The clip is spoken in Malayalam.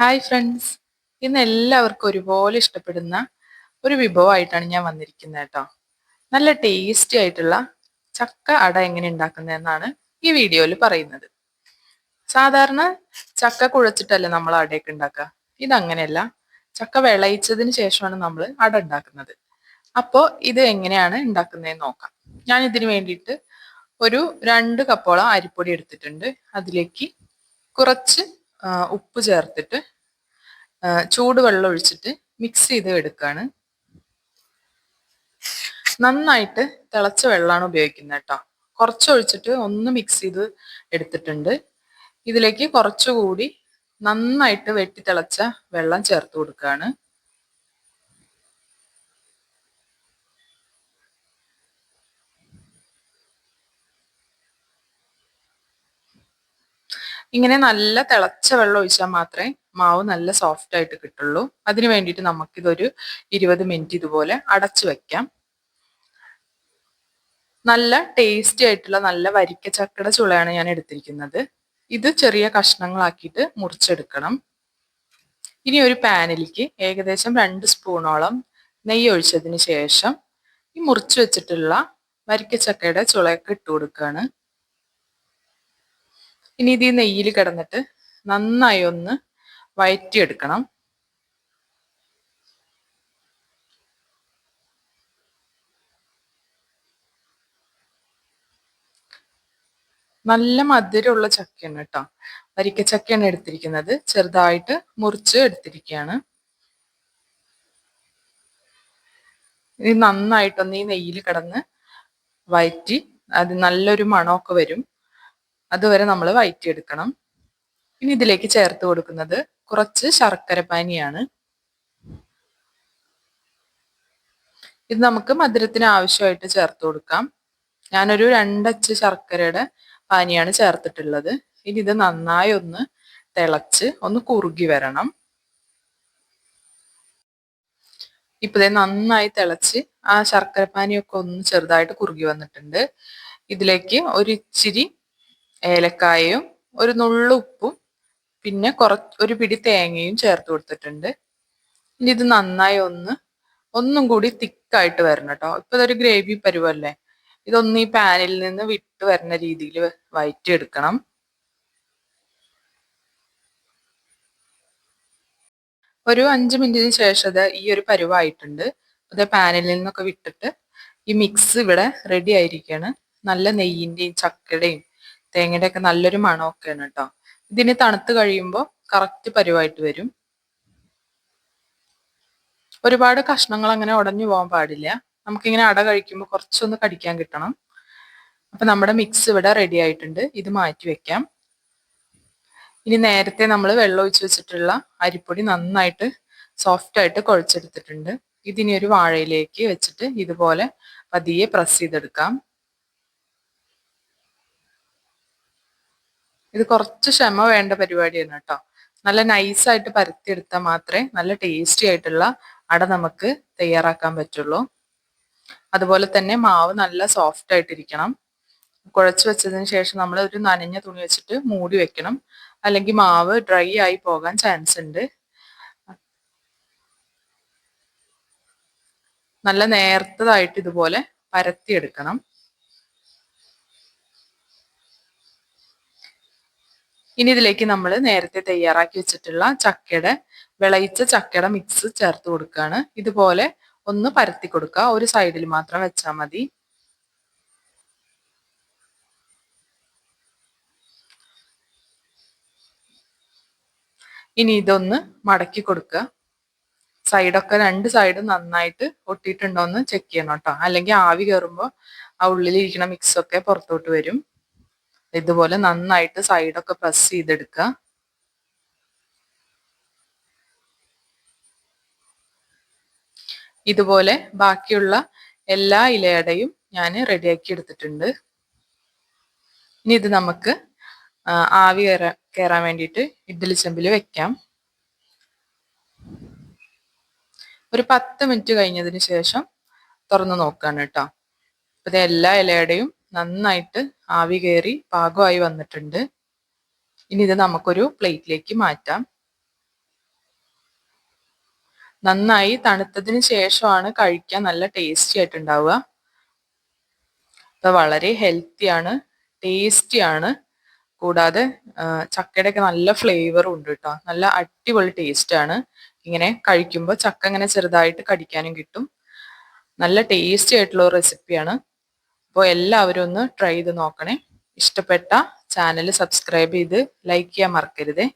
ഹായ് ഫ്രണ്ട്സ് ഇന്ന് എല്ലാവർക്കും ഒരുപോലെ ഇഷ്ടപ്പെടുന്ന ഒരു വിഭവമായിട്ടാണ് ഞാൻ വന്നിരിക്കുന്നത് കേട്ടോ. നല്ല ടേസ്റ്റി ആയിട്ടുള്ള ചക്ക അട എങ്ങനെ ഉണ്ടാക്കുന്നതെന്നാണ് ഈ വീഡിയോയിൽ പറയുന്നത്. സാധാരണ ചക്ക കുഴച്ചിട്ടല്ല നമ്മൾ അടയൊക്കെ ഉണ്ടാക്കുക? ഇതങ്ങനെയല്ല. ചക്ക വിളയിച്ചതിന് ശേഷമാണ് നമ്മൾ അട ഉണ്ടാക്കുന്നത്. അപ്പോൾ ഇത് എങ്ങനെയാണ് ഉണ്ടാക്കുന്നതെന്ന് നോക്കാം. ഞാൻ ഇതിന് വേണ്ടിയിട്ട് ഒരു രണ്ട് കപ്പോളം അരിപ്പൊടി എടുത്തിട്ടുണ്ട്. അതിലേക്ക് കുറച്ച് ഉപ്പ് ചേർത്തിട്ട് ചൂടുവെള്ളം ഒഴിച്ചിട്ട് മിക്സ് ചെയ്ത് എടുക്കുകയാണ് നന്നായിട്ട് തിളച്ച വെള്ളമാണ് ഉപയോഗിക്കുന്നത് കേട്ടോ. കുറച്ച് ഒഴിച്ചിട്ട് ഒന്ന് മിക്സ് ചെയ്ത് എടുത്തിട്ടുണ്ട്. ഇതിലേക്ക് കുറച്ചുകൂടി നന്നായിട്ട് വെട്ടി തിളച്ച വെള്ളം ചേർത്ത് കൊടുക്കുകയാണ്. ഇങ്ങനെ നല്ല തിളച്ച വെള്ളം ഒഴിച്ചാൽ മാത്രമേ മാവ് നല്ല സോഫ്റ്റ് ആയിട്ട് കിട്ടുള്ളൂ. അതിന് വേണ്ടിയിട്ട് നമുക്കിതൊരു ഇരുപത് മിനിറ്റ് ഇതുപോലെ അടച്ചു വെക്കാം. നല്ല ടേസ്റ്റി ആയിട്ടുള്ള നല്ല വരിക്ക ചക്കട ചുളയാണ് ഞാൻ എടുത്തിരിക്കുന്നത്. ഇത് ചെറിയ കഷ്ണങ്ങളാക്കിയിട്ട് മുറിച്ചെടുക്കണം. ഇനി ഒരു പാനിലേക്ക് ഏകദേശം രണ്ട് സ്പൂണോളം നെയ്യ് ഒഴിച്ചതിന് ശേഷം ഈ മുറിച്ചു വെച്ചിട്ടുള്ള വരിക്കച്ചക്കയുടെ ചുളയൊക്കെ ഇട്ട് കൊടുക്കുകയാണ്. ഇനി ഇത് നെയ്യിൽ കിടന്നിട്ട് നന്നായി ഒന്ന് വയറ്റിയെടുക്കണം. നല്ല മധുരമുള്ള ചക്കയാണ് കേട്ടോ. വരിക്ക ചക്കയാണ് എടുത്തിരിക്കുന്നത്. ചെറുതായിട്ട് മുറിച്ച് എടുത്തിരിക്കുകയാണ്. ഇത് നന്നായിട്ടൊന്ന് ഈ നെയ്യിൽ കിടന്ന് വയറ്റി അത് നല്ലൊരു മണമൊക്കെ വരും. അതുവരെ നമ്മൾ വയറ്റിയെടുക്കണം. ഇനി ഇതിലേക്ക് ചേർത്ത് കൊടുക്കുന്നത് കുറച്ച് ശർക്കര പാനിയാണ്. ഇത് നമുക്ക് മധുരത്തിന് ആവശ്യമായിട്ട് ചേർത്ത് കൊടുക്കാം. ഞാനൊരു രണ്ടച്ച് ശർക്കരയുടെ പാനിയാണ് ചേർത്തിട്ടുള്ളത്. ഇനി ഇത് നന്നായി ഒന്ന് തിളച്ച് ഒന്ന് കുറുകി വരണം. ഇപ്പതേ നന്നായി തിളച്ച് ആ ശർക്കര പാനിയൊക്കെ ഒന്ന് ചെറുതായിട്ട് കുറുകി വന്നിട്ടുണ്ട്. ഇതിലേക്ക് ഒരു ഇച്ചിരി ഏലക്കായയും ഒരു നുള്ളു ഉപ്പും പിന്നെ കുറച്ച് ഒരു പിടി തേങ്ങയും ചേർത്ത് കൊടുത്തിട്ടുണ്ട്. ഇനി ഇത് നന്നായി ഒന്ന് ഒന്നും കൂടി തിക്കായിട്ട് വരണം കേട്ടോ ഇപ്പൊ ഇതൊരു ഗ്രേവി പരുവല്ലേ? ഇതൊന്ന് ഈ പാനിൽ നിന്ന് വിട്ട് വരുന്ന രീതിയിൽ വയറ്റിയെടുക്കണം. ഒരു അഞ്ച് മിനിറ്റിന് ശേഷം ഈ ഒരു പരുവായിട്ടുണ്ട്. അത് പാനിൽ നിന്നൊക്കെ വിട്ടിട്ട് ഈ മിക്സ് ഇവിടെ റെഡി ആയിരിക്കുകയാണ് നല്ല നെയ്യിന്റെയും ചക്കയുടെയും തേങ്ങയുടെ ഒക്കെ നല്ലൊരു മണമൊക്കെയാണ് കേട്ടോ. ഇതിന് തണുത്ത് കഴിയുമ്പോൾ കറക്റ്റ് പരുവായിട്ട് വരും. ഒരുപാട് കഷ്ണങ്ങൾ അങ്ങനെ ഉടഞ്ഞു പോകാൻ പാടില്ല. നമുക്കിങ്ങനെ അട കഴിക്കുമ്പോൾ കുറച്ചൊന്ന് കടിക്കാൻ കിട്ടണം. അപ്പൊ നമ്മുടെ മിക്സ് ഇവിടെ റെഡി ആയിട്ടുണ്ട്. ഇത് മാറ്റി വെക്കാം. ഇനി നേരത്തെ നമ്മൾ വെള്ളം ഒഴിച്ച് വെച്ചിട്ടുള്ള അരിപ്പൊടി നന്നായിട്ട് സോഫ്റ്റ് ആയിട്ട് കുഴച്ചെടുത്തിട്ടുണ്ട്. ഇതിനി ഒരു വാഴയിലേക്ക് വെച്ചിട്ട് ഇതുപോലെ പതിയെ പ്രസ് ചെയ്തെടുക്കാം. ഇത് കുറച്ച് ക്ഷമ വേണ്ട പരിപാടിയാണ് കേട്ടോ. നല്ല നൈസായിട്ട് പരത്തിയെടുത്താൽ മാത്രമേ നല്ല ടേസ്റ്റി ആയിട്ടുള്ള അട നമുക്ക് തയ്യാറാക്കാൻ പറ്റുള്ളൂ. അതുപോലെ തന്നെ മാവ് നല്ല സോഫ്റ്റ് ആയിട്ടിരിക്കണം. കുഴച്ച് വെച്ചതിന് ശേഷം നമ്മൾ ഒരു നനഞ്ഞ തുണി വെച്ചിട്ട് മൂടി വെക്കണം. അല്ലെങ്കിൽ മാവ് ഡ്രൈ ആയി പോകാൻ ചാൻസ് ഉണ്ട്. നല്ല നേർത്തതായിട്ട് ഇതുപോലെ പരത്തിയെടുക്കണം. ഇനി ഇതിലേക്ക് നമ്മൾ നേരത്തെ തയ്യാറാക്കി വെച്ചിട്ടുള്ള ചക്കയുടെ വിളയിച്ച ചക്കയുടെ മിക്സ് ചേർത്ത് കൊടുക്കുകയാണ് ഇതുപോലെ ഒന്ന് പരത്തി കൊടുക്കുക. ഒരു സൈഡിൽ മാത്രം വെച്ചാൽ മതി. ഇനി ഇതൊന്ന് മടക്കി കൊടുക്കുക. സൈഡൊക്കെ രണ്ട് സൈഡും നന്നായിട്ട് ഒട്ടിയിട്ടുണ്ടോ എന്ന് ചെക്ക് ചെയ്യണം കേട്ടോ. അല്ലെങ്കിൽ ആവി കയറുമ്പോൾ ആ ഉള്ളിലിരിക്കുന്ന മിക്സൊക്കെ പുറത്തോട്ട് വരും. ഇതുപോലെ നന്നായിട്ട് സൈഡൊക്കെ പ്രസ് ചെയ്തെടുക്കുക. ഇതുപോലെ ബാക്കിയുള്ള എല്ലാ ഇലയടയും ഞാൻ റെഡിയാക്കി എടുത്തിട്ടുണ്ട്. ഇനി ഇത് നമുക്ക് ആവി കയറാൻ കയറാൻ വേണ്ടിയിട്ട് ഇഡ്ഡലി ചെമ്പിൽ വെക്കാം. ഒരു പത്ത് മിനിറ്റ് കഴിഞ്ഞതിന് ശേഷം തുറന്ന് നോക്കുകയാണ് കേട്ടോ. അപ്പൊ എല്ലാ ഇലയുടെയും നന്നായിട്ട് ആവി കയറി പാകമായി വന്നിട്ടുണ്ട്. ഇനി ഇത് നമുക്കൊരു പ്ലേറ്റിലേക്ക് മാറ്റാം. നന്നായി തണുത്തതിന് ശേഷമാണ് കഴിക്കാൻ നല്ല ടേസ്റ്റി ആയിട്ടുണ്ടാവുക. അപ്പൊ വളരെ ഹെൽത്തിയാണ് ടേസ്റ്റിയാണ് കൂടാതെ ചക്കയുടെ ഒക്കെ നല്ല ഫ്ലേവറും ഉണ്ട് കേട്ടോ. നല്ല അടിപൊളി ടേസ്റ്റ് ആണ്. ഇങ്ങനെ കഴിക്കുമ്പോൾ ചക്ക ഇങ്ങനെ ചെറുതായിട്ട് കടിക്കാനും കിട്ടും. നല്ല ടേസ്റ്റി ആയിട്ടുള്ള ഒരു റെസിപ്പിയാണ് അപ്പോൾ എല്ലാവരും ഒന്ന് ട്രൈ ചെയ്ത് നോക്കണേ. ഇഷ്ടപ്പെട്ട ചാനൽ സബ്സ്ക്രൈബ് ചെയ്ത് ലൈക്ക് ചെയ്യാൻ മറക്കരുതേ.